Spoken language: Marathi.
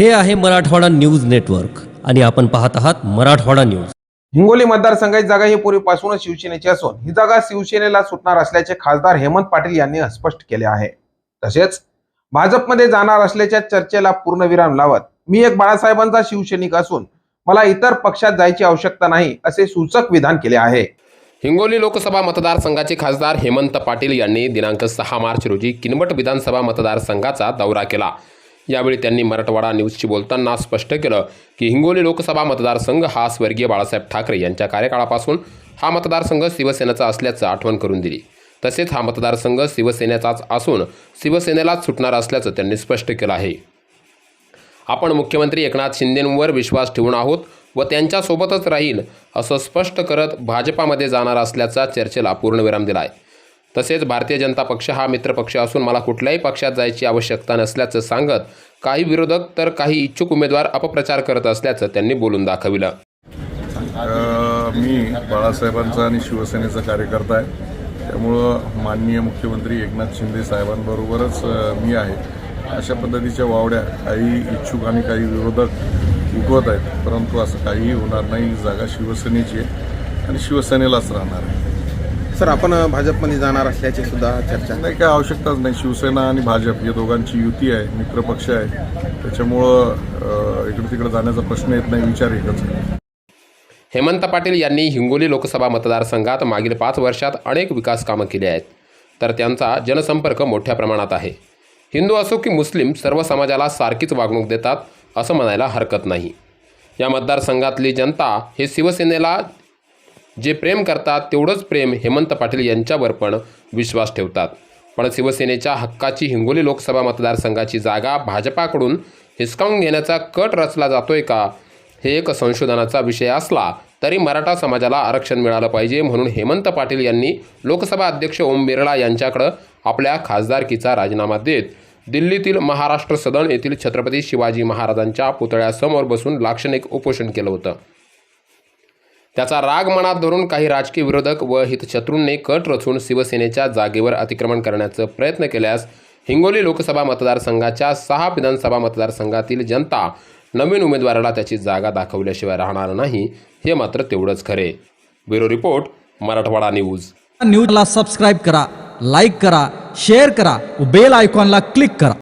हे आहे मराठवाडा न्यूज नेटवर्क आणि आपण पाहत आहात मराठवाडा न्यूज. हिंगोली मतदारसंघाची जागा ही पूर्वीपासूनच शिवसेनेची असून ही जागा शिवसेनेला सुटणार असल्याचे खासदार हेमंत पाटील यांनी स्पष्ट केले आहे. तसेच भाजपमध्ये जाणार असल्याच्या चर्चेला पूर्णविराम लावत मी एक बाळासाहेबांचा शिवसैनिक असून मला इतर पक्षात जायची आवश्यकता नाही असे सूचक विधान केले आहे. हिंगोली लोकसभा मतदारसंघाचे खासदार हेमंत पाटील यांनी दिनांक सहा मार्च रोजी किनवट विधानसभा मतदारसंघाचा दौरा केला. यावेळी त्यांनी मराठवाडा न्यूजशी बोलताना स्पष्ट केलं की हिंगोली लोकसभा मतदारसंघ हा स्वर्गीय बाळासाहेब ठाकरे यांच्या कार्यकाळापासून हा मतदारसंघ शिवसेनेचा असल्याचं आठवण करून दिली. तसेच हा मतदारसंघ शिवसेनेचाच असून शिवसेनेलाच सुटणार असल्याचं त्यांनी स्पष्ट केलं आहे. आपण मुख्यमंत्री एकनाथ शिंदेंवर विश्वास ठेवून आहोत व त्यांच्यासोबतच राहील असं स्पष्ट करत भाजपामध्ये जाणार असल्याचा चर्चेला पूर्णविराम दिला आहे तसेच भारतीय जनता पक्ष हा मित्रपक्ष असून मला कुठल्याही पक्षात जायची आवश्यकता नसल्याचं सांगत काही विरोधक तर काही इच्छुक उमेदवार अपप्रचार करत असल्याचं त्यांनी बोलून दाखविलं. मी बाळासाहेबांचा आणि शिवसेनेचा कार्यकर्ता आहे. त्यामुळं माननीय मुख्यमंत्री एकनाथ शिंदे साहेबांबरोबरच मी आहे. अशा पद्धतीच्या वावड्या काही इच्छुक आणि काही विरोधक उठवत आहेत. परंतु असं काहीही होणार नाही. जागा शिवसेनेची आहे आणि शिवसेनेलाच राहणार आहे. सर आपण भाजपमध्ये जाणार असल्याची सुद्धा चर्चा. नाही काय आवश्यकताच नाही. शिवसेना आणि भाजप या दोघांची युती आहे मित्रपक्ष आहे. त्याच्यामुळं इकडे तिकडे जाण्याचा प्रश्न येत नाही विचार एकच आहे. हेमंत पाटील यांनी हिंगोली लोकसभा मतदारसंघात मागील पाच वर्षात अनेक विकास कामं केली आहेत. तर त्यांचा जनसंपर्क मोठ्या प्रमाणात आहे. हिंदू असो की मुस्लिम सर्व समाजाला सारखीच वागणूक देतात असं म्हणायला हरकत नाही. या मतदारसंघातली जनता हे शिवसेनेला जे प्रेम करतात तेवढंच प्रेम हेमंत पाटील यांच्यावर पण विश्वास ठेवतात. पण शिवसेनेच्या हक्काची हिंगोली लोकसभा मतदारसंघाची जागा भाजपाकडून हिसकावून घेण्याचा कट रचला जातोय का? हे एक संशोधनाचा विषय असला तरी मराठा समाजाला आरक्षण मिळालं पाहिजे म्हणून हेमंत पाटील यांनी लोकसभा अध्यक्ष ओम बिर्ला यांच्याकडं आपल्या खासदारकीचा राजीनामा देत दिल्लीतील महाराष्ट्र सदन येथील छत्रपती शिवाजी महाराजांच्या पुतळ्यासमोर बसून लाक्षणिक उपोषण केलं होतं. त्याचा राग मनात धरून काही राजकीय विरोधक व हितशत्रूंनी कट रचून शिवसेनेच्या जागेवर अतिक्रमण करण्याचा प्रयत्न केल्यास हिंगोली लोकसभा मतदारसंघाच्या सहा विधानसभा मतदारसंघातील जनता नवीन उमेदवाराला त्याची जागा दाखवल्याशिवाय राहणार नाही हे मात्र तेवढंच खरे. Bureau report Marathwada news. न्यूजला सबस्क्राईब करा लाईक करा शेअर करा बेल आयकॉनला क्लिक करा.